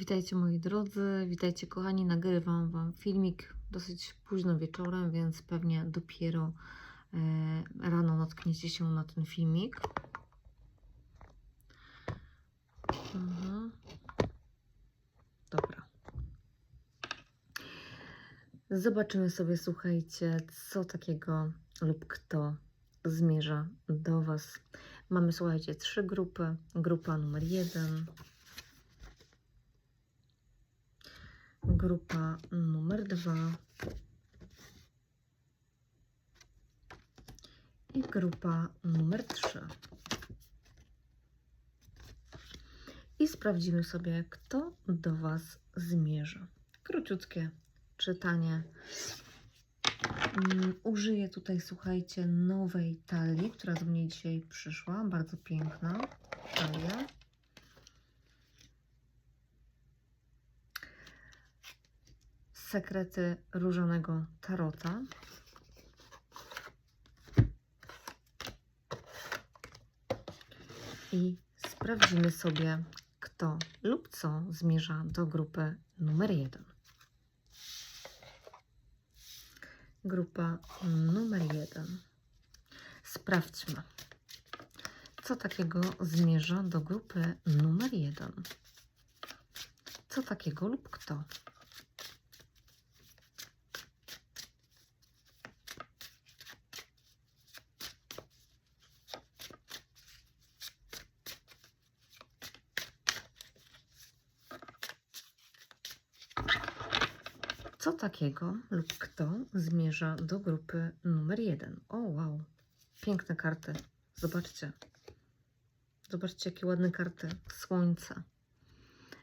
Witajcie moi drodzy, witajcie kochani. Nagrywam Wam filmik dosyć późno wieczorem, więc pewnie dopiero e, rano natkniecie się na ten filmik. Mhm. Dobra. Zobaczymy sobie, słuchajcie, co takiego lub kto zmierza do Was. Mamy, słuchajcie, trzy grupy. Grupa numer jeden, grupa numer dwa i grupa numer trzy. I sprawdzimy sobie, kto do Was zmierza. Króciutkie czytanie. Mm, Użyję tutaj, słuchajcie, nowej talii, która do mnie dzisiaj przyszła. Bardzo piękna talia. Sekrety różonego tarota. I sprawdzimy sobie, kto lub co zmierza do grupy numer jeden. Grupa numer jeden. Sprawdźmy, co takiego zmierza do grupy numer jeden. Co takiego lub kto? Co takiego lub kto zmierza do grupy numer jeden? O, wow, piękne karty. Zobaczcie. Zobaczcie, jakie ładne karty. Słońce.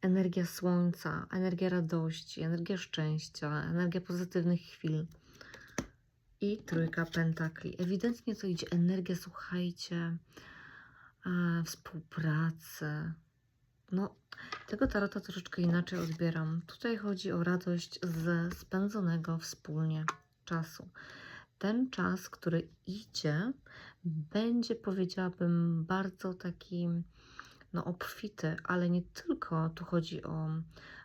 Energia słońca, energia radości, energia szczęścia, energia pozytywnych chwil. I trójka pentakli. Ewidentnie to idzie energia, słuchajcie, e, współpracy. No, tego tarota troszeczkę inaczej odbieram. Tutaj chodzi o radość ze spędzonego wspólnie czasu. Ten czas, który idzie, będzie, powiedziałabym, bardzo taki no, obfity, ale nie tylko tu chodzi o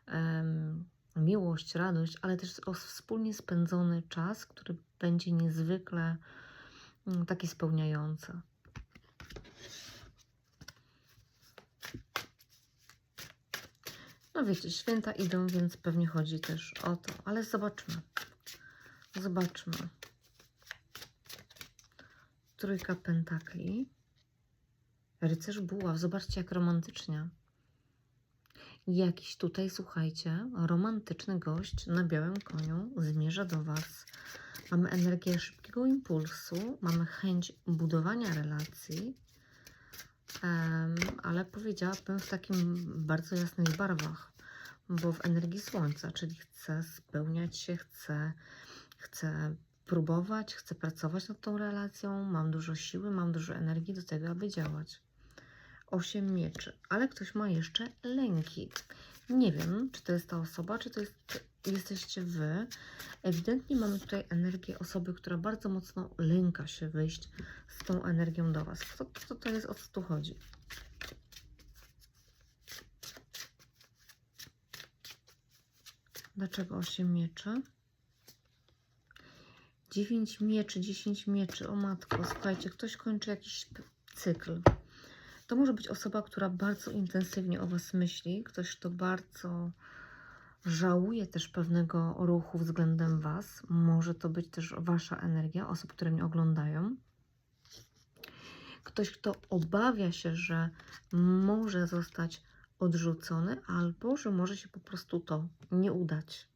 em, miłość, radość, ale też o wspólnie spędzony czas, który będzie niezwykle mm, taki spełniający. No wiecie, święta idą, więc pewnie chodzi też o to, ale zobaczmy. Zobaczmy. Trójka pentakli. Rycerz buław. Zobaczcie, jak romantycznie. Jakiś tutaj, słuchajcie, romantyczny gość na białym koniu zmierza do Was. Mamy energię szybkiego impulsu, mamy chęć budowania relacji, ale powiedziałabym w takim bardzo jasnych barwach, bo w energii słońca, czyli chcę spełniać się, chcę, chcę próbować, chcę pracować nad tą relacją, mam dużo siły, mam dużo energii do tego, aby działać. Osiem mieczy, ale ktoś ma jeszcze lęki. Nie wiem, czy to jest ta osoba, czy to jest, jesteście wy. Ewidentnie mamy tutaj energię osoby, która bardzo mocno lęka się wyjść z tą energią do Was. Co, co to jest, o co tu chodzi? Dlaczego osiem mieczy? 9 mieczy, 10 mieczy. O matko, słuchajcie, ktoś kończy jakiś cykl. To może być osoba, która bardzo intensywnie o Was myśli, ktoś, kto bardzo żałuje też pewnego ruchu względem Was. Może to być też Wasza energia, osób, które mnie oglądają. Ktoś, kto obawia się, że może zostać odrzucony, albo że może się po prostu to nie udać.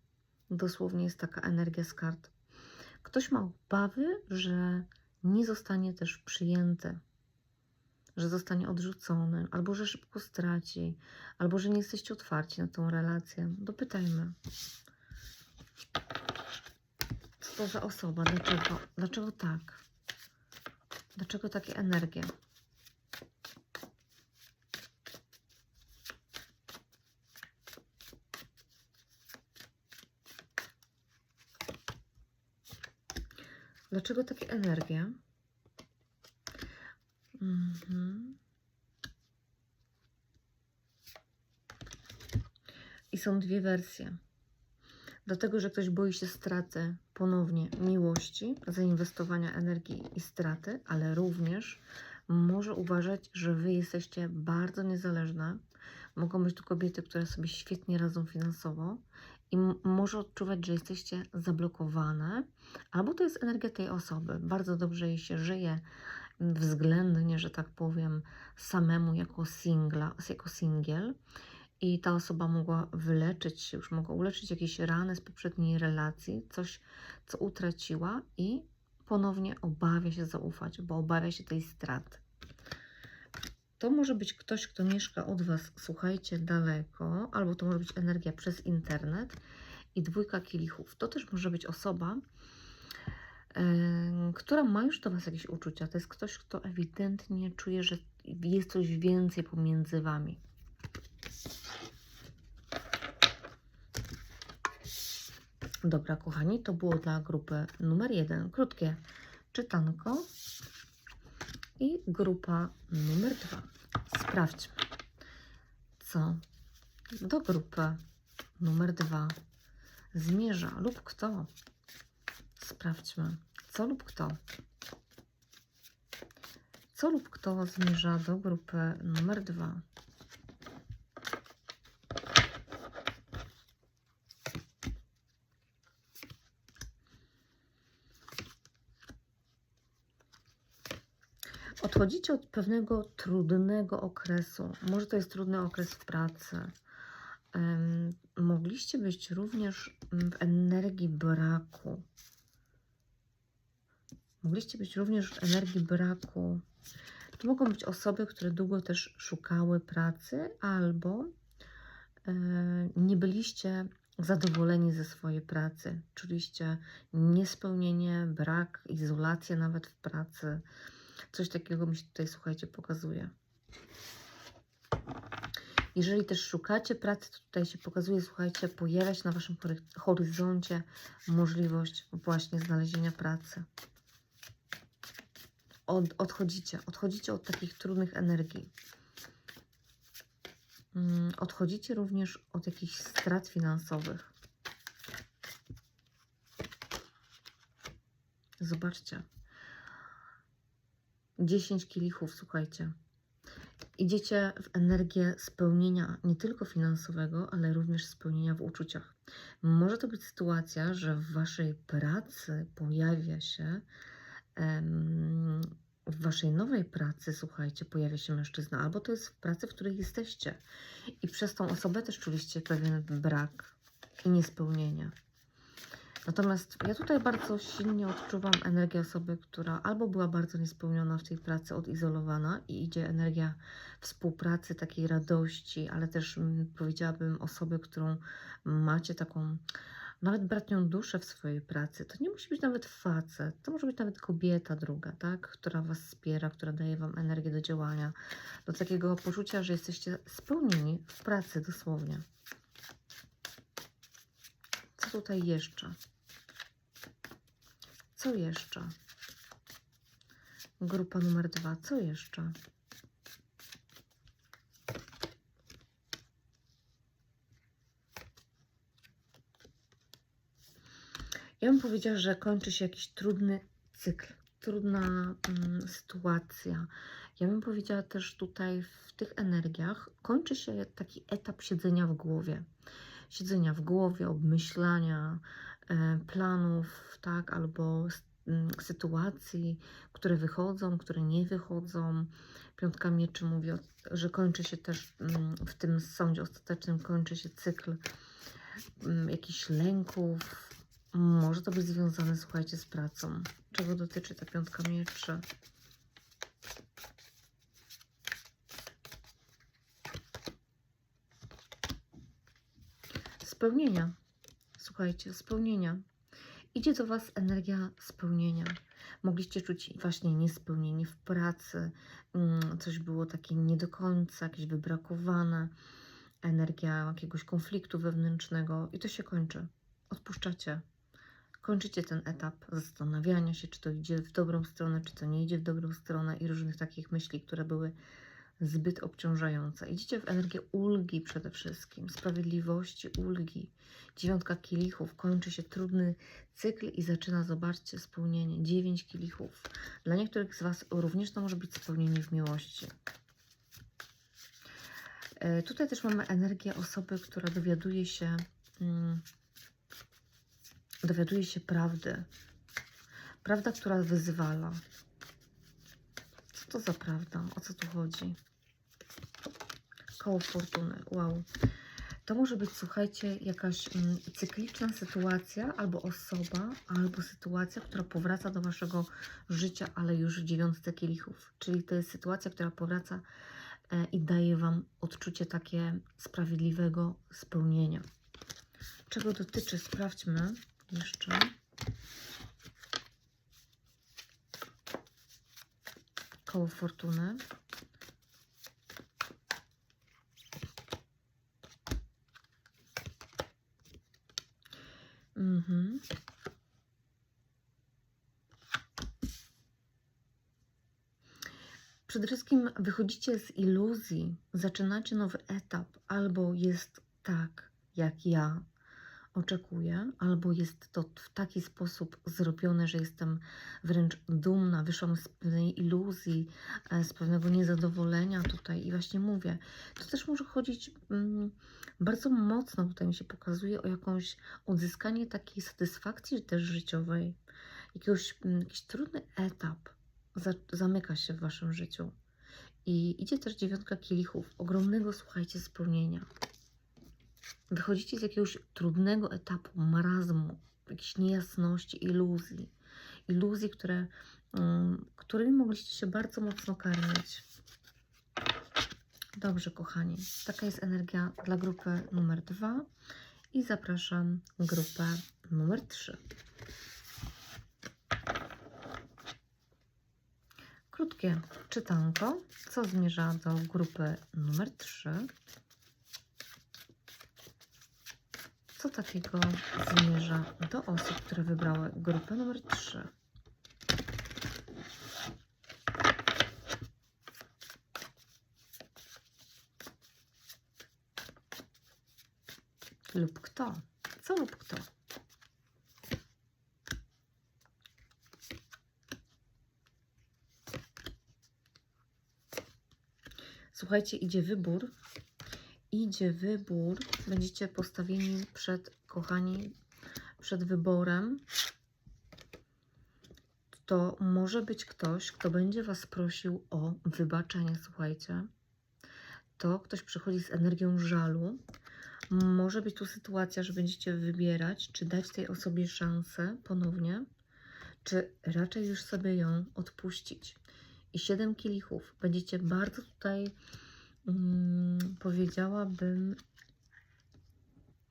Dosłownie jest taka energia z kart. Ktoś ma obawy, że nie zostanie też przyjęty, że zostanie odrzucony, albo że szybko straci, albo że nie jesteście otwarci na tą relację. Dopytajmy. Co to za osoba? Dlaczego? Dlaczego tak? Dlaczego takie energie? Dlaczego takie energie? Mhm. I są dwie wersje. Dlatego, że ktoś boi się straty ponownie miłości, zainwestowania energii i straty, ale również może uważać, że wy jesteście bardzo niezależne. Mogą być tu kobiety, które sobie świetnie radzą finansowo i może odczuwać, że jesteście zablokowane, albo to jest energia tej osoby. Bardzo dobrze jej się żyje względnie, że tak powiem, samemu jako singla, jako singiel i ta osoba mogła wyleczyć się, już mogła uleczyć jakieś rany z poprzedniej relacji, coś, co utraciła i ponownie obawia się zaufać, bo obawia się tej straty. To może być ktoś, kto mieszka od Was, słuchajcie, daleko, albo to może być energia przez internet i dwójka kielichów. To też może być osoba, która ma już do Was jakieś uczucia. To jest ktoś, kto ewidentnie czuje, że jest coś więcej pomiędzy Wami. Dobra, kochani, to było dla grupy numer jeden. Krótkie czytanko. I grupa numer dwa. Sprawdźmy, co do grupy numer dwa zmierza lub kto. Sprawdźmy, co lub kto. Co lub kto zmierza do grupy numer dwa. Odchodzicie od pewnego trudnego okresu. Może to jest trudny okres w pracy. Mogliście być również w energii braku. Mogliście być również w energii braku. To mogą być osoby, które długo też szukały pracy, albo e, nie byliście zadowoleni ze swojej pracy. Czuliście niespełnienie, brak, izolację nawet w pracy. Coś takiego mi się tutaj, słuchajcie, pokazuje. Jeżeli też szukacie pracy, to tutaj się pokazuje, słuchajcie, pojawia się na Waszym hory- horyzoncie możliwość właśnie znalezienia pracy. Od, odchodzicie, odchodzicie od takich trudnych energii. Mm, Odchodzicie również od jakichś strat finansowych. Zobaczcie. 10 kielichów, słuchajcie. Idziecie w energię spełnienia nie tylko finansowego, ale również spełnienia w uczuciach. Może to być sytuacja, że w waszej pracy pojawia się, w waszej nowej pracy, słuchajcie, pojawia się mężczyzna, albo to jest w pracy, w której jesteście. I przez tą osobę też czuliście pewien brak i niespełnienie. Natomiast ja tutaj bardzo silnie odczuwam energię osoby, która albo była bardzo niespełniona w tej pracy, odizolowana i idzie energia współpracy, takiej radości, ale też mm, powiedziałabym osoby, którą macie taką nawet bratnią duszę w swojej pracy. To nie musi być nawet facet, to może być nawet kobieta druga, tak? która Was wspiera, która daje Wam energię do działania, do takiego poczucia, że jesteście spełnieni w pracy dosłownie. Co tutaj jeszcze? Co jeszcze? Grupa numer dwa. Co jeszcze? Ja bym powiedziała, że kończy się jakiś trudny cykl, trudna mm, sytuacja. Ja bym powiedziała też tutaj w tych energiach kończy się taki etap siedzenia w głowie. Siedzenia w głowie, obmyślania, e, planów, tak, albo s- m, sytuacji, które wychodzą, które nie wychodzą. Piątka mieczy mówi, że kończy się też mm, w tym sądzie ostatecznym, kończy się cykl mm, jakichś lęków. Może to być związane, słuchajcie, z pracą. Czego dotyczy ta piątka mieczy? Spełnienia. Słuchajcie, spełnienia. Idzie do Was energia spełnienia. Mogliście czuć właśnie niespełnienie w pracy, mm, coś było takie nie do końca, jakieś wybrakowane, energia jakiegoś konfliktu wewnętrznego i to się kończy. Odpuszczacie. Kończycie ten etap zastanawiania się, czy to idzie w dobrą stronę, czy to nie idzie w dobrą stronę i różnych takich myśli, które były zbyt obciążająca. Idziecie w energię ulgi przede wszystkim, sprawiedliwości, ulgi. Dziewiątka kielichów, kończy się trudny cykl i zaczyna, zobaczcie, spełnienie. Dziewięć kielichów. Dla niektórych z Was również to może być spełnienie w miłości. E, Tutaj też mamy energię osoby, która dowiaduje się, mm, dowiaduje się prawdy. Prawda, która wyzwala. Co to za prawda? O co tu chodzi? Koło fortuny. Wow. To może być, słuchajcie, jakaś mm, cykliczna sytuacja, albo osoba, albo sytuacja, która powraca do waszego życia, ale już w dziewiątce kielichów. Czyli to jest sytuacja, która powraca e, i daje wam odczucie takie sprawiedliwego spełnienia. Czego dotyczy? Sprawdźmy jeszcze. Koło fortuny. Mhm. Przede wszystkim wychodzicie z iluzji, zaczynacie nowy etap, albo jest tak, jak ja oczekuję, albo jest to w taki sposób zrobione, że jestem wręcz dumna, wyszłam z pewnej iluzji, e, z pewnego niezadowolenia tutaj i właśnie mówię, to też może chodzić mm, bardzo mocno, tutaj mi się pokazuje, o jakąś odzyskanie takiej satysfakcji też życiowej, jakiegoś, mm, jakiś trudny etap za, zamyka się w Waszym życiu. I idzie też dziewiątka kielichów, ogromnego, słuchajcie, spełnienia. Wychodzicie z jakiegoś trudnego etapu, marazmu, jakiejś niejasności, iluzji. Iluzji, które, um, którymi mogliście się bardzo mocno karmić. Dobrze, kochani. Taka jest energia dla grupy numer dwa. I zapraszam grupę numer trzy. Krótkie czytanko, co zmierza do grupy numer 3. Co takiego zmierza do osób, które wybrały grupę numer 3? Lub kto? Co lub kto? Słuchajcie, idzie wybór. Idzie wybór. Będziecie postawieni przed, kochani, przed wyborem. To może być ktoś, kto będzie Was prosił o wybaczenie. Słuchajcie, to ktoś przychodzi z energią żalu. Może być tu sytuacja, że będziecie wybierać, czy dać tej osobie szansę ponownie, czy raczej już sobie ją odpuścić i siedem kielichów. Będziecie bardzo tutaj, mm, powiedziałabym,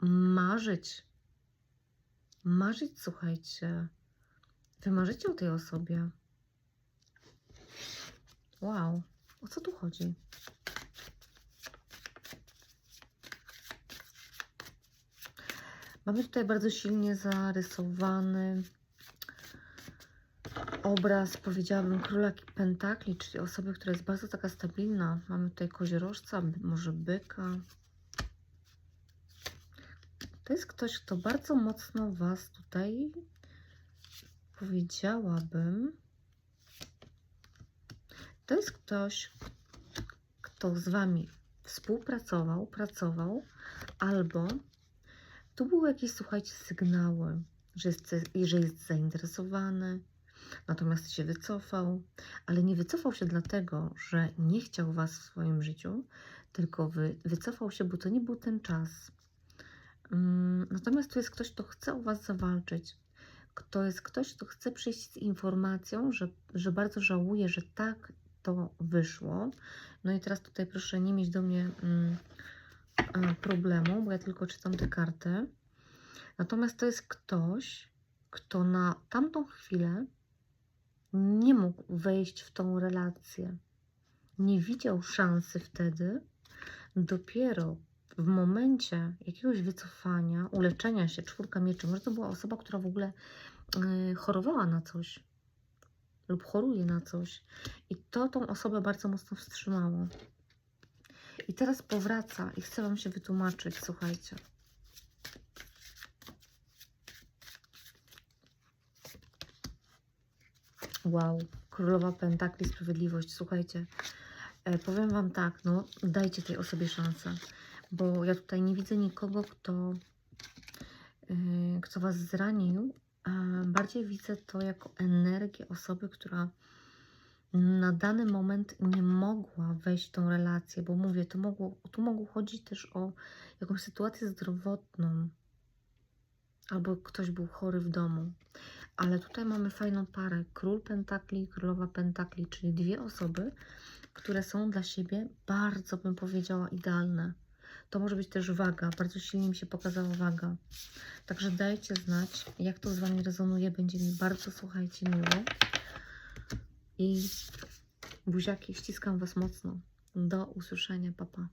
marzyć. Marzyć, słuchajcie. Wy marzycie o tej osobie. Wow, o co tu chodzi? Mamy tutaj bardzo silnie zarysowany obraz, powiedziałabym, króla pentakli, czyli osoby, która jest bardzo taka stabilna. Mamy tutaj koziorożca, może byka. To jest ktoś, kto bardzo mocno Was tutaj, powiedziałabym, to jest ktoś, kto z Wami współpracował, pracował, albo tu były jakieś, słuchajcie, sygnały, że jest, że jest zainteresowany, natomiast się wycofał, ale nie wycofał się dlatego, że nie chciał Was w swoim życiu, tylko wy, wycofał się, bo to nie był ten czas. Um, natomiast tu jest ktoś, kto chce o Was zawalczyć. To jest ktoś, kto chce przyjść z informacją, że, że bardzo żałuje, że tak to wyszło. No i teraz tutaj proszę nie mieć do mnie um, problemu, bo ja tylko czytam te karty. Natomiast to jest ktoś, kto na tamtą chwilę nie mógł wejść w tą relację. Nie widział szansy wtedy. Dopiero w momencie jakiegoś wycofania, uleczenia się, czwórka mieczy, może to była osoba, która w ogóle yy, chorowała na coś lub choruje na coś. I to tą osobę bardzo mocno wstrzymało. I teraz powraca i chcę Wam się wytłumaczyć, słuchajcie. Wow, Królowa Pentakli, Sprawiedliwość, słuchajcie. E, powiem Wam tak, no dajcie tej osobie szansę, bo ja tutaj nie widzę nikogo, kto, yy, kto Was zranił, bardziej widzę to jako energię osoby, która na dany moment nie mogła wejść w tą relację, bo mówię, to mogło, tu mogło chodzić też o jakąś sytuację zdrowotną, albo ktoś był chory w domu. Ale tutaj mamy fajną parę, król pentakli i królowa pentakli, czyli dwie osoby, które są dla siebie bardzo, bym powiedziała, idealne. To może być też waga, bardzo silnie mi się pokazała waga. Także dajcie znać, jak to z Wami rezonuje, będzie mi bardzo, słuchajcie, miło. I buziaki, ściskam Was mocno. Do usłyszenia, papa.